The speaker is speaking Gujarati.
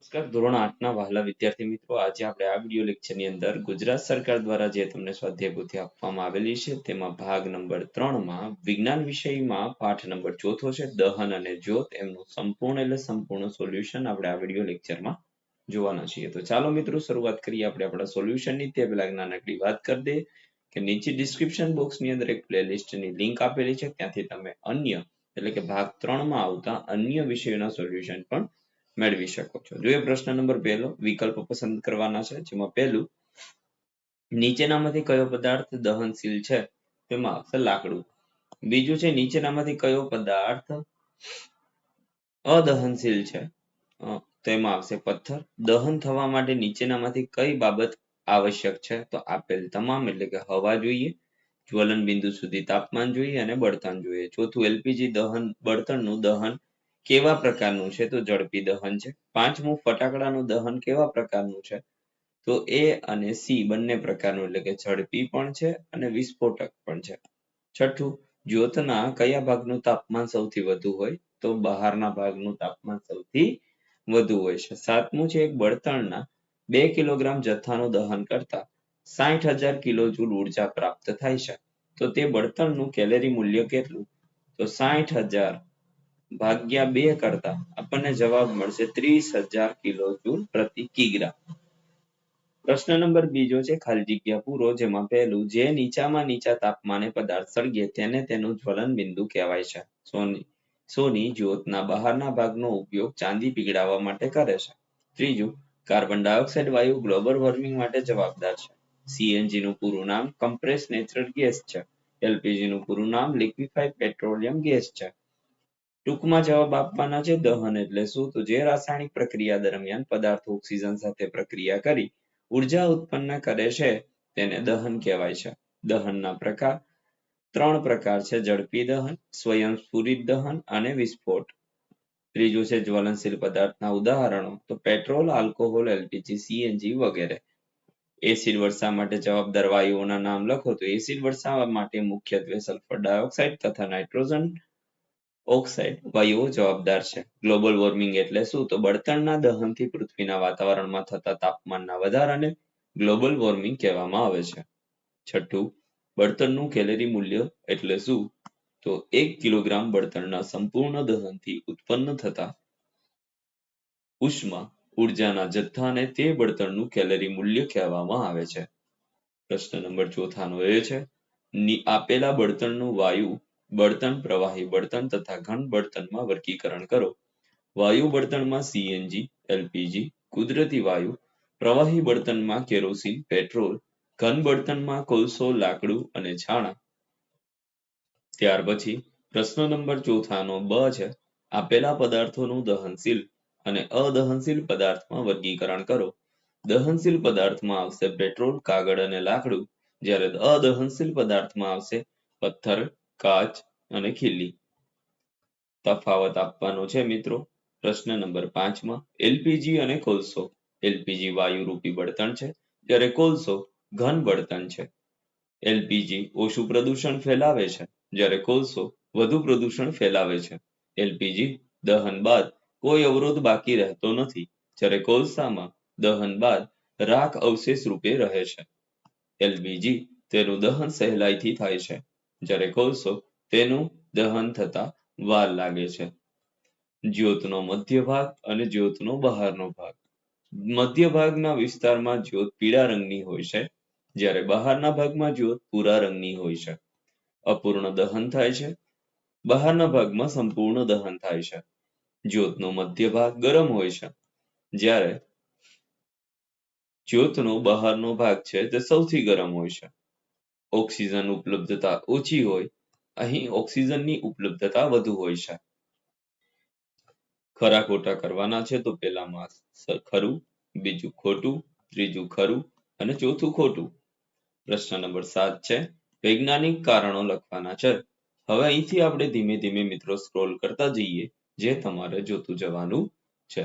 નમસ્કાર, ધોરણ આઠના વહાલા વિદ્યાર્થી મિત્રો, આજે આપણે આ વીડિયો લેક્ચરની અંદર ગુજરાત સરકાર દ્વારા જે તમને સ્વાધ્યાય પોથી આપવામાં આવેલી છે, તેમાં ભાગ નંબર ત્રણમાં વિજ્ઞાન વિષયમાં પાઠ નંબર ચોથો છે, દહન અને જ્યોત, એમનું સંપૂર્ણ એટલે સંપૂર્ણ સોલ્યુશન આપણે આ વીડિયો લેક્ચરમાં જોવાના છીએ. તો ચાલો મિત્રો, શરૂઆત કરીએ આપણે આપણા સોલ્યુશનની તે પહેલા નાનકડી વાત કરી દે કે નીચે ડિસ્ક્રિપ્શન બોક્સની અંદર એક પ્લેલિસ્ટની લિંક આપેલી છે, ત્યાંથી તમે અન્ય એટલે કે ભાગ ત્રણમાં આવતા અન્ય વિષયોના સોલ્યુશન પણ મેળવી શકો છો. જોઈએ પ્રશ્ન નંબર પહેલો, વિકલ્પ પસંદ કરવાના છે, જેમાં પહેલું, નીચેનામાંથી કયો પદાર્થ દહનશીલ છે? તેમાં આવશે લાકડું. બીજું છે, નીચેનામાંથી કયો પદાર્થ અદહનશીલ છે? તેમાં આવશે પથ્થર. દહન થવા માટે નીચેનામાંથી કઈ બાબત આવશ્યક છે? તો આપેલ તમામ, એટલે કે હવા જોઈએ જ્વલન બિંદુ સુધી તાપમાન જોઈએ અને બળતણ જોઈએ. ચોથું, એલપીજી દહન, બળતણનું દહન કેવા પ્રકારનું છે? તો ઝડપી દહન છે. પાંચમું, ફટાકડાનું દહન કેવા પ્રકારનું છે? તો એ અને સી બંને પ્રકારનું એટલે કે ઝડપી પણ છે અને વિસ્ફોટક પણ છે. છઠ્ઠું, જ્યોતના કયા ભાગનું તાપમાન સૌથી વધુ હોય? તો બહારના ભાગનું તાપમાન સૌથી વધુ હોય છે. સાતમું છે એક બળતણના બે કિલોગ્રામ જથ્થાનું દહન કરતા સાઠ હજાર કિલો જૂલ ઊર્જા પ્રાપ્ત થાય છે. તો તે બળતણનું કેલેરી મૂલ્ય કેટલું? તો સાઠ હજાર ભાગ્યા બે કરતા આપણને જવાબ મળશે ત્રીસ હજાર કિલો જુલ પ્રતિ કિગ્રા. પ્રશ્ન નંબર બીજો છે, ખાલી જગ્યા પૂરો, જેમાં પહેલું, જે નીચામાં નીચા તાપમાને પદાર્થ સળગે તેને તેનું જ્વલન બિંદુ કહેવાય છે. સોની સોની જ્યોતના બહારના ભાગનો ઉપયોગ ચાંદી પીગળાવવા માટે કરે છે. ત્રીજું, કાર્બન ડાયોક્સાઇડ વાયુ ગ્લોબલ વોર્મિંગ માટે જવાબદાર છે. સીએનજી નું પૂરું નામ કમ્પ્રેસ નેચરલ ગેસ છે. એલપીજી નું પૂરું નામ લિક્વિફાઈડ પેટ્રોલિયમ ગેસ છે. ટૂંકમાં જવાબ આપવાના છે દહન એટલે શું? તો જે રાસાયણિક પ્રક્રિયા દરમિયાન પદાર્થો ઓક્સિજન સાથે પ્રક્રિયા કરી ઊર્જા ઉત્પન્ન કરે છે તેને દહન કહેવાય છે. દહનના પ્રકાર ત્રણ પ્રકાર છે, ઝડપી દહન, સ્વયંસ્ફુરિત દહન અને વિસ્ફોટ. ત્રીજું છે જ્વલનશીલ પદાર્થના ઉદાહરણો, તો પેટ્રોલ, આલ્કોહોલ, એલપીજી, સીએનજી વગેરે. એસિડ વર્ષા માટે જવાબદાર વાયુઓના નામ લખો, તો એસિડ વર્ષા માટે મુખ્યત્વે સલ્ફર ડાયોક્સાઇડ તથા નાઇટ્રોજન ઓક્સાઇડ વાયુઓ જવાબદાર છે. ગ્લોબલ વોર્મિંગ એટલે શું? તો બળતણના દહનથી પૃથ્વીના વાતાવરણમાં થતા તાપમાનના વધારાને ગ્લોબલ વોર્મિંગ કહેવામાં આવે છે. છઠ્ઠું, બળતણનું કેલરી મૂલ્ય એટલે શું? તો એક કિલોગ્રામ બળતણના સંપૂર્ણ દહનથી ઉત્પન્ન થતા ઉષ્મા ઉર્જાના જથ્થાને તે બળતણનું કેલરી મૂલ્ય કહેવામાં આવે છે. પ્રશ્ન નંબર ચોથાનો એ છે આપેલા બળતણનું વાયુ બળતણ પ્રવાહી બળતણ તથા ઘન બળતણમાં વર્ગીકરણ કરો. વાયુ બળતણમાં સીએનજી એલપીજી કુદરતી વાયુ, પ્રવાહી બળતણમાં કેરોસીન, પેટ્રોલ, ઘન બળતણમાં કોલસો, લાકડું અને છાણા. ત્યાર પછી પ્રશ્ન નંબર ચોથાનો બ છે, આપેલા પદાર્થોનું દહનશીલ અને અદહનશીલ પદાર્થમાં વર્ગીકરણ કરો. દહનશીલ પદાર્થમાં આવશે પેટ્રોલ, કાગળ અને લાકડું. જ્યારે અદહનશીલ પદાર્થમાં આવશે પથ્થર કાચ અને ખીલી તફાવત આપવાનો છે મિત્રો. પ્રશ્ન નંબર પાંચમાં એલપીજી અને કોલસો. એલપીજી વાયુ રૂપી બળતણ છે, જ્યારે કોલસો ઘન બળતણ છે. એલપીજી ઓછું પ્રદૂષણ ફેલાવે છે, જ્યારે કોલસો વધુ પ્રદૂષણ ફેલાવે છે. એલપીજી દહન બાદ કોઈ અવરોધ બાકી રહેતો નથી, જ્યારે કોલસામાં દહન બાદ રાખ અવશેષ રૂપે રહે છે. એલપીજી તેનું દહન સહેલાઈથી થાય છે. જ્યારે કોલસો તેનું દહન થતા વાર લાગે છે. જ્યોતનો મધ્ય ભાગ અને જ્યોતનો બહારનો ભાગ. મધ્ય ભાગના વિસ્તારમાં જ્યોત પીળા રંગની હોય છે, જ્યારે બહારના ભાગમાં જ્યોત ભૂરા રંગની હોય છે. અપૂર્ણ દહન થાય છે, બહારના ભાગમાં સંપૂર્ણ દહન થાય છે. જ્યોતનો મધ્ય ભાગ ગરમ હોય છે, જ્યારે જ્યોતનો બહારનો ભાગ છે, તે સૌથી ગરમ હોય છે. ઓક્સિજન ઉપલબ્ધતા ઓછી હોય, અહીં ઓક્સિજનની ઉપલબ્ધતા વધુ હોય છે. ખરા ખોટા કરવાના છે તો પહેલામાં ખરું, બીજું ખોટું, ત્રીજું ખરું અને ચોથું ખોટું. પ્રશ્ન નંબર સાત છે, વૈજ્ઞાનિક કારણો લખવાના છે. હવે અહીંથી આપણે ધીમે ધીમે મિત્રો સ્ક્રોલ કરતા જઈએ, જે તમારે જોતું જવાનું છે.